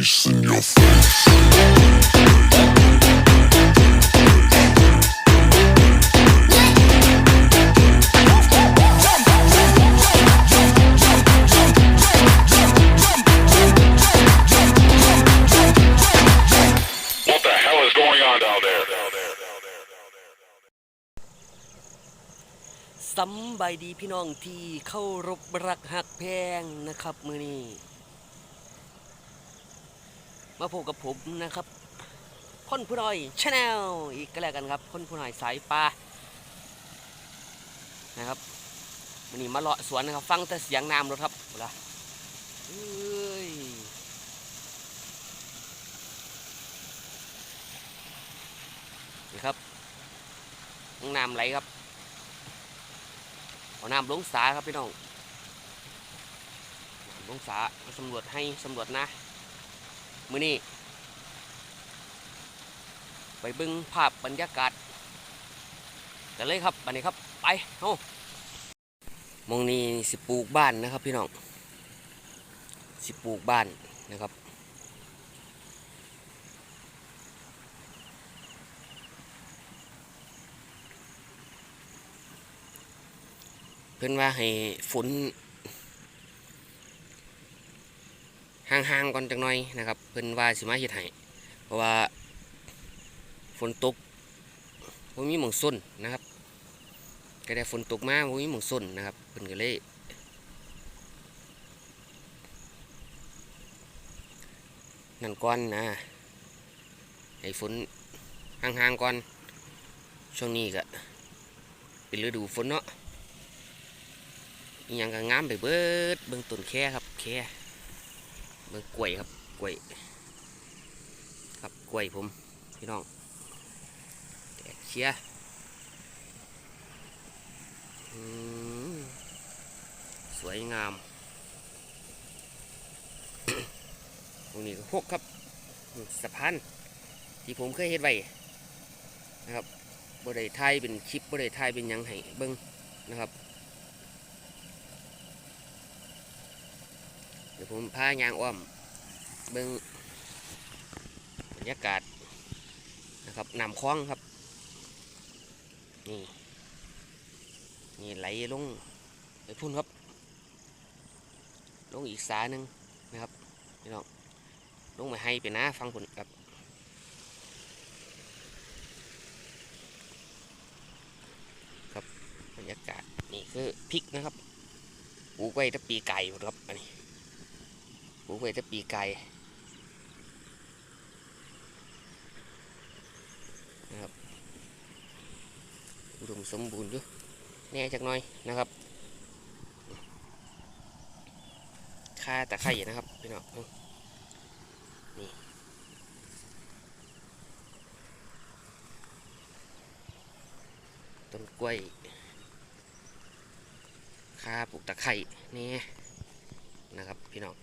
face in your face. What the hell is going on down there? สำบายดีพี่น้องที่เข้ารบรักหักแพงนะครับ มือนี้ มาพบกับผมนะครับคนผู้น้อยชาแนลอีกก็แล้วกันครับคนผู้น้อยสายปลานะครับมือนี้มาเลาะสวนนะครับ ฟังแต่เสียงน้ำรถครับเวลาเอ้ยนี่ครับน้ำไหลครับเอาน้ำลงสาครับพี่น้องลงสามาสำรวจให้สำรวจนะ มือนี้ไปบึงภาพบรรยากาศกันเลยครับบันนี้ครับไปเฮ้มองนี้สิปลูกบ้านนะครับพี่น้องสิปลูกบ้านนะครับเพื่อนว่าให้ฝน ห่างๆก่อนจังหน่อยนะครับ เพื่อนว่าสิมาเฮ็ดให้เพราะว่าฝนตกบ่มีหมองส้นนะครับก็ได้ฝนตกมาบ่มีหมองส้นนะครับเพิ่นก็เลยนั่นก่อนนะให้ฝนห่างๆก่อนช่วงนี้ก็เป็นฤดูฝนเนาะยังก็งามไปเบิดเบิ่งต้นแค่ครับแค่ เบิ่งกล้วยครับกล้วย ครับกล้วยผมพี่น้องแตกเชียสวยงามตรงนี้ก็หกครับสะพานที่ผมเคยเฮ็ดไว้นะครับบ่ได้ถ่ายเป็นคลิปบ่ได้ถ่ายเป็นยังให้เบิ่งนะครับ เดี๋ยว ผมพายางอ้อมเบิ้งบรรยากาศนะครับน้ำคล้องครับ นี่นี่ไหลลงไปพุ่นครับ ลงอีกสาหนึ่งนะครับพี่น้องลงไปให้เป็นน้าฟังผลครับครับบรรยากาศนี่คือพริกนะครับปลูกไว้ตั้งปีไก่ครับอันนี้ ปลูกไว้แต่ปีไก่นะครับอุดมสมบูรณ์อยู่แน่จักหน่อยนะครับค่าตะไคร่นะครับพี่น้องนี่ต้นกล้วยค่าปลูกตะไคร่นี่นะครับพี่น้อง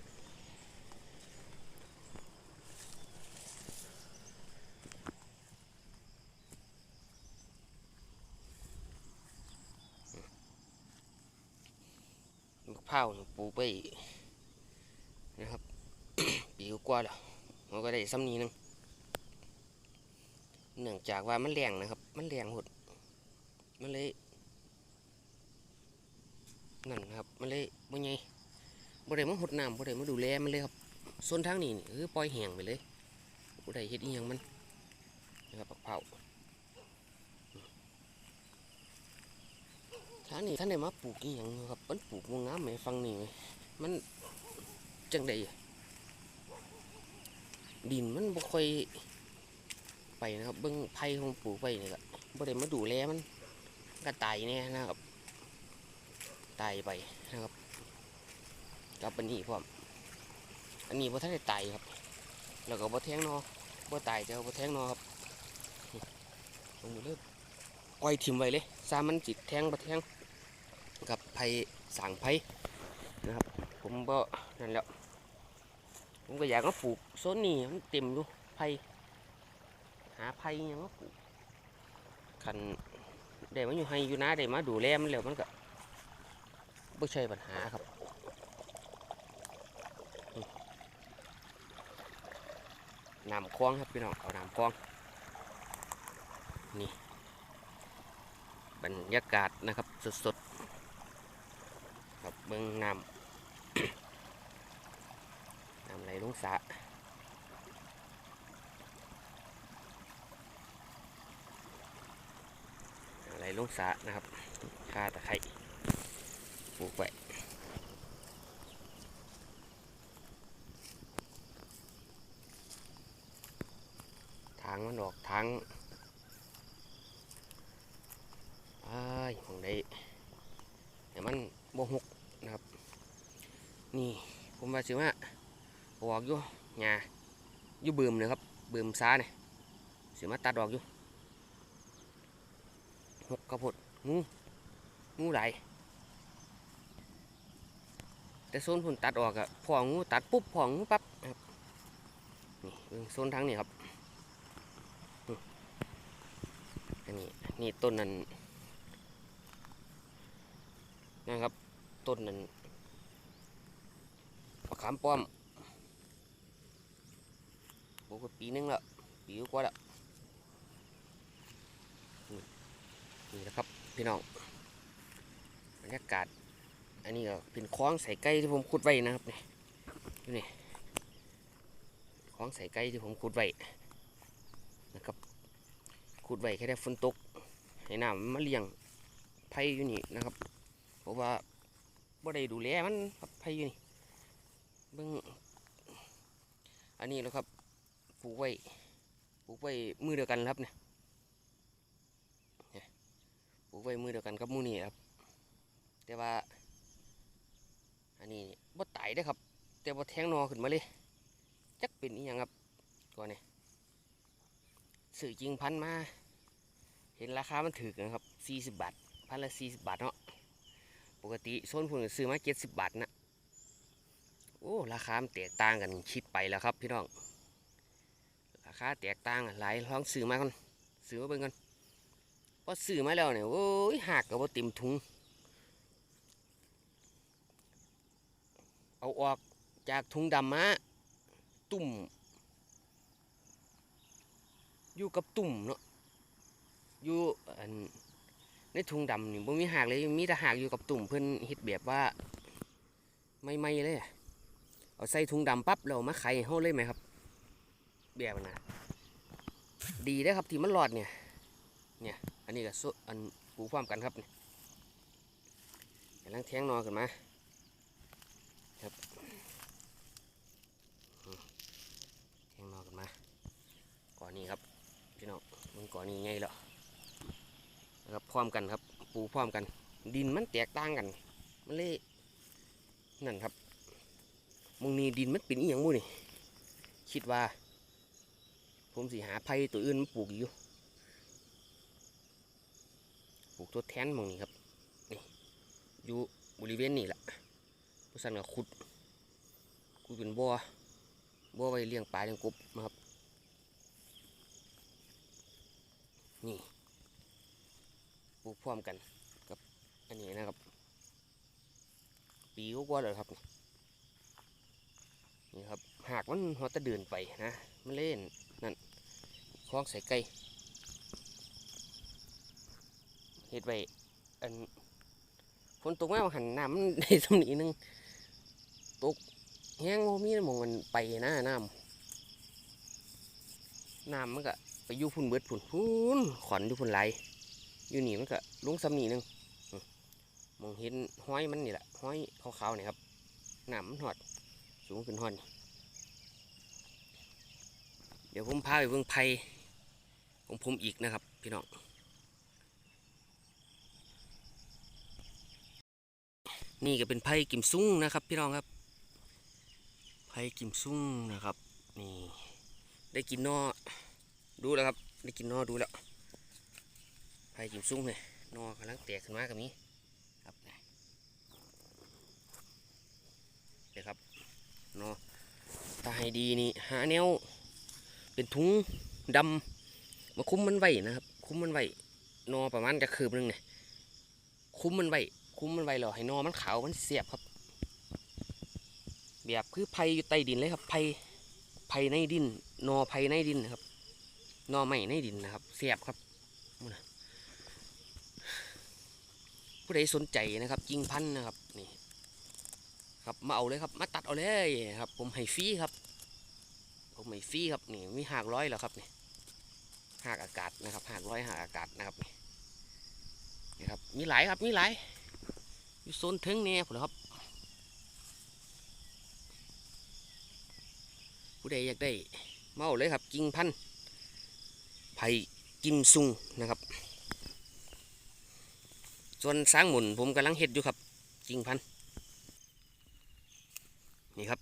มะพร้าวนี่ปลูกไปนะครับ ปีกว่าแล้วมันก็ได้ซ้ำนี้นึงเนื่องจากว่ามันแรงนะครับ มันแรงหดมันเลยนั่นนะครับมันเลยบ่ใหญ่บ่ได้มาหดน้ำบ่ได้มาดูแลมันเลยครับส่วนทางนี้นี่คือปล่อยแห้งไปเลยบ่ได้เฮ็ดอีหยังมันนะครับมะพร้า ท่างนี้ท่านได้มาปลูกอีหยังครับมันปลูกบ่งามไหมฟังนี่มันจังไดดินมันบ่ค่อยไปนะครับเบิ่งไผ่ของปลูกไปนี่ก็บ่ได้มาดูแลมันก็ตายแน่นะครับตายไปนะครับกับอันนี้พร้อมอันนี้บ่ทันได้ตายครับ แล้วก็บ่แทงนอบ่ตายแต่ว่าบ่แทงนอครับลงมือเลยปล่อยถิ่มไว้เลยซามันจิตแทงบ่แทง ไผ่สางไผ่นะครับ ผมบ่นั่นแล้ว ผมก็อยากมาปลูกโซนนี้มันเต็มอยู่ไผ่หาไผ่ยังมาปลูกคันได้มาอยู่ให้อยู่นะได้มาดูแลมันแล้วมันก็บ่ใช่ปัญหาครับน้ำคลองครับพี่น้องเอาน้ำคลองนี่บรรยากาศนะครับสดๆ เบิ้งน้ำน้ำไหลลงสระไหลลงสระนะครับคาตะไคร้ปลูกไว้ทางมันออกทางอ้ายของได้แต่มันบ่หกนะครับ นี่ผมว่า สิว่าออกอยู่หญ้าอยู่เบิ่มเลยครับเบิ่มซ้าเนี่ยสิมาตัดออกอยู่หกกระพดงูงูไหลแต่โซนพุ่นตัดออกอะพองูตัดปุ๊บพองูปั๊บครับนี่โซนทางนี้ครับอันนี้นี่ต้นนั้นนะครับต้นนั้น ขามป้อมปลูกปีนึงแล้วปีกว่าแล้วนี่นะครับพี่น้องบรรยากาศ อันนี้ก็เป็นคลองใส่ไก่ที่ผมขุดไว้นะครับนี่ดูนี่คลองใส่ไก่ที่ผมขุดไว้นะครับขุดไว้แค่ได้ฝนตกให้น้ำมาเลี้ยงไผ่อยู่นี่นะครับ เพราะว่าบ่ได้ดูแลมันไผ่อยู่นี่ เบิ่งอันนี้แล้วครับปลูกไว้ปลูกไว้มือเดียวกันครับเนี่ยปลูกไว้มือเดียวกันกับมูนี่ครับ แต่ว่า อันนี้บ่ตายได้ครับ แต่บ่แทงนอขึ้นมาเลยจักเป็นอีหยังครับก่อนเนี่ยสื่อจริงพันมา เห็นราคามันถือนะครับ40 บาทพันละ40 บาทเนาะปกติโซนพุ่นซื้อมา70 บาทนะ โอ้ราคาแตกต่างกันคิดไปแล้วครับพี่น้อง ราคาแตกต่างหลายลองซื้อมาก่อนซื้อมาเบิ่งก่อนพอซื้อมาแล้วเนี่ยโอ้ยหักกับว่าเต็มถุง เอาออกจากถุงดำมาตุ่ม อยู่กับตุ่มเนาะอยู่อันในถุงดำนี่บ่มีหักเลยมีแต่หักอยู่กับตุ่มเพิ่อนเฮ็ดแบบว่าไม่ไม่ๆเลยอะ เอาใส่ถุงดำปั๊บเรามาไข่เฮาเลยไหมครับแบบนั้นนะดีได้ครับที่มันรอดเนี่ยเนี่ยอันนี้ก็สุอันปลูกพร้อมกันครับเนี่ยกำลังแทงนอขึ้นมาครับแทงนอขึ้นมาก่อนนี้ครับพี่น้องมันก่อนนี้ไงแล้วนะครับพร้อมกันครับ ปูพร้อมกัน ดินมันแตกต่างกัน มันเลยนั่นครับ มองนี้ดินมันเป็นอีหยังบุนี่คิดว่า ผมสิหาไผ่ตัวอื่นมาปลูกอยู่ปลูกตัวแทนมองนี้ครับนี่อยู่บริเวณนี้แหละผู้สันก็ขุดขุดเป็นบ่อบ่อไว้เลี้ยงปลาเลี้ยงกบนะครับ นี่ปลูกพร้อมกันกับอันนี้นะครับ ปีก็กว่าเลยครับนี่ากมันหัวตะเดินไปนะมันเล่นนั่นคล้องใส่ไก่เฮ็ดไว้อันฝนตกมาหันน้ำมันได้สำนีหนึงตกแห้งโมมีมองมันไปนะน้ำน้ำมันก็ไปยู่พุ่นเบิดพุ่นพุ่นขอนอยู่พุ่นไหลอยู่นี่มันก็ลุงสำนีหนึงมองเห็นห้อยมันนี่แหละห้อยขาวๆนี่ครับน้ำมันหอดสูงขึ้นหอนนี่ ดี๋ยวผมพาไปเบิ่งไผ่ของผมอีกนะครับ พี่น้องนี่ก็เป็นไผ่กิมซุ่งนะครับ พี่น้องครับไผ่กิมซุ่งนะครับ นี่ ได้กินนอดูแล้วครับ ได้กินนอดูแล้วไผ่กิมซุ่งเนี่ยนอกำลังแตกขึ้นมากับนี้ครับเดี๋ยวครับนาะถ้าให้ดีนี่หาแนว เป็นถุงดำมาคุ้มมันไว้นะครับ คุ้มมันไว้นอประมาณจะคืบหนึงเนี่ยคุ้มมันไว้คุ้มมันไว้แล้วให้นอมันขาวมันเสียบครับ แบบคือไผ่อยู่ใต้ดินเลยครับไผ่ไผ่ในดินหนอไผ่ในดินนะครับหนอไม้ในดินนะครับ เสียบครับผู้ใดสนใจนะครับจริงพันธ์นะครับนี่ครับมาเอาเลยครับมาตัดเอาเลยครับ ผมให้ฟรีครับ ผมให้ฟรีครับนี่มีหากร้อยแล้วครับนี่หากอากาศนะครับหากร้อยหากอากาศนะครับนี่นี่ครับมีหลายครับมีหลายอยู่โซนถึงเนี่ยผมครับผู้ใดอยากได้เมาเอาเลยครับกิ่งพันธุ์ไผ่กิมซุงนะครับ ส่วนสร้างหมุนผมกำลังเห็ดอยู่ครับกิ่งพันธุ์นี่ครับ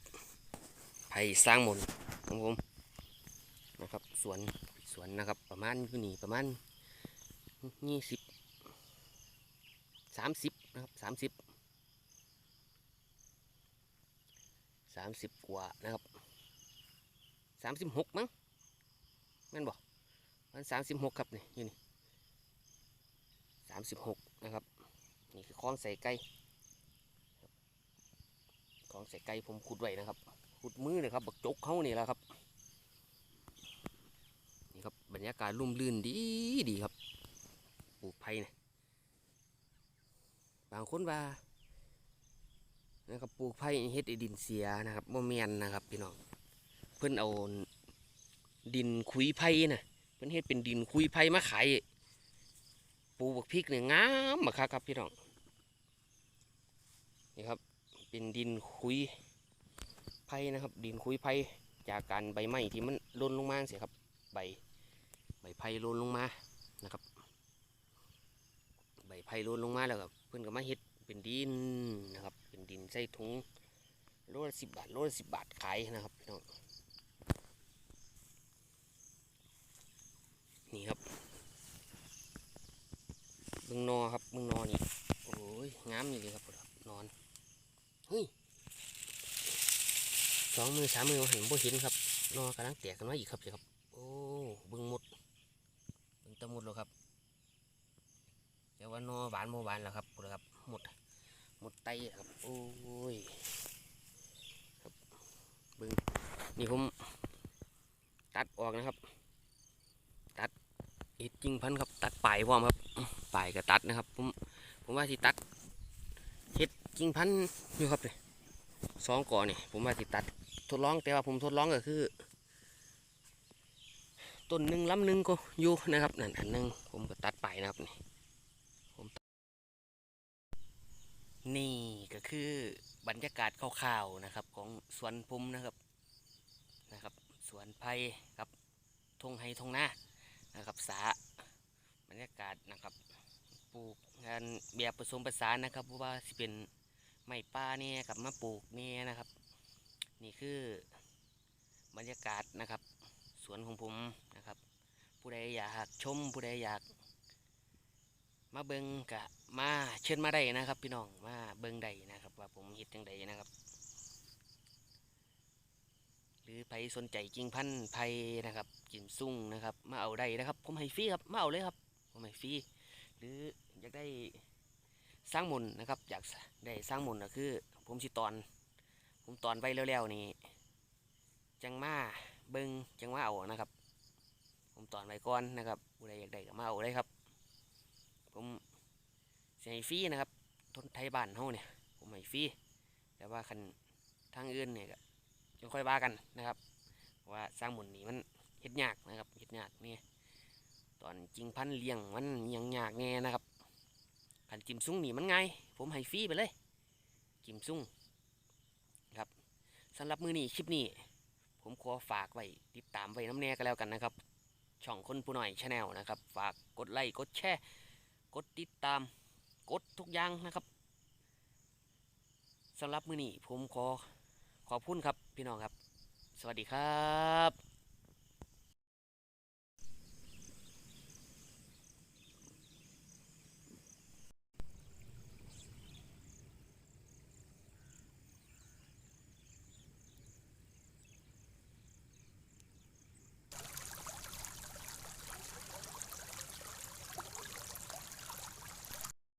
ไผ่สร้างหมุน ของผมนะครับสวนสวนนะครับ ประมาณอยู่นี่ประมาณยี่สิบสามสิบนะครับสามสิบสามสิบกว่านะครับสามสิบหกมั้งแม่นบอกมันสามสิบหกครับนี่อยู่นี่สามสิบหกนะครับ นี่คือคลองใส่ไก่คลองใส่ไก่ผมขุดไว้นะครับ ขุดมือเลยครับบักจกเขานี่แหละครับนี่ครับบรรยากาศร่มรื่นดีดีครับปลูกไผ่เนี่ยบางคนว่านะครับปลูกไผ่เฮ็ดดินเสียนะครับโมเมนนะครับพี่น้องเพิ่อนเอาดินคุยไผ่น่ะเพิ่อนเฮ็ดเป็นดินคุยไผ่มาขายปลูกบักพริกเนี่ยงามมากครับพี่น้องนี่ครับเป็นดินคุย ผ่นะครับ ดินคุยไผ่จากการใบไม้ที่มันล่นลงมาเสียครับ ใบใบไผ่ล่นลงมานะครับ ใบไผ่ล่นลงมาแล้วก็เพิ่อนก็มาเฮ็ดเป็นดินนะครับ เป็นดินใส่ถุงโลละสิบบาทโลละสิบบาทขายนะครับพี่น้องนี่ครับเบึงนอครับเบึงนอนี่โอ้ยงามนี่เลยครับครับนอนเฮ้ย สองมือสามมือเห็นบ่เห็นครับนอกำลังแตกกันมาอีกครับสิครับ โอ้บึงหมดเบึงตะหมดแล้วครับแต่ว่านอหวานโมหวานแล้วครับนะครับหมดหมดไตครับโอ้ยครับบึงนี่ผมตัดออกนะครับ ตัดเห็ดจริงพันธ์ครับ ตัดปลายพร้อมครับปลายก็ตัดนะครับผมผมว่าที่ตัดเห็ดจริงพันธุ์อยู่ครับเลยสองก่อนี่ผมว่าที่ตัด ทดลองแต่ว่าผมทดลองก็คือต้นหนึ่งลำหนึ่งก็อยู่นะครับนั่นอันหนึ่งผมก็ตัดไปนะครับนี่ผมนี่ก็คือบรรยากาศคร่าวๆนะครับ ของสวนผมนะครับนะครับ สวนไผ่ครับทงไฮทงนานะครับสาบรรยากาศนะครับปลูกงานแบบผสมผสานนะครับเพราะว่าสิเป็นไม้ป่าเนี่ยกับมาปลูกเนี่ยนะครับ นี่คือบรรยากาศนะครับ สวนของผมนะครับ ผู้ใดอยากชมผู้ใดอยาก มาเบิงกะมาเชิญมาได้นะครับ พี่น้องมาเบิงได้นะครับ ว่าผมเฮ็ดจังใดนะครับ หรือใครสนใจจริงพันธุ์ไผ่นะครับกินซุ่งนะครับ มาเอาได้นะครับ ผมให้ฟรีครับมาเอาเลยครับ ผมให้ฟรีหรืออยากได้สร้างมุนนะครับ อยากได้สร้างมุนก็คือ ผมสิตอน ผมตอนไว้แล้วๆนี่จังมาเบิงจังมาเอานะครับ ผมตอนไว้ก่อนนะครับผู้ใดอยากได้ก็มาเอาเลยครับ ผมให้ฟรีนะครับทนไทยบ้านเฮาเนี่ยผมให้ฟรีแต่ว่าคันทางอื่นเนี่ยก็จะค่อยว่ากันนะครับว่าสร้างหมุนนี่มันเฮ็ดยากนะครับเฮ็ดยากนี่ตอนจริงพันธ์เลี้ยงมันยังยากแน่นะครับขันจิมซุ้งนี่มันง่ายผมให้ฟรีไปเลยจิมซุ้ง สำหรับมือนี้คลิปนี้ ผมขอฝากไว้ติดตามไว้น้ำแน่ก็แล้วกันนะครับ ช่องคนผู้หน่อยชาแนลนะครับ ฝากกดไลค์กดแชร์กดติดตามกดทุกอย่างนะครับสำหรับมือนี้ผมขอขอบคุณครับพี่น้องครับ สวัสดีครับ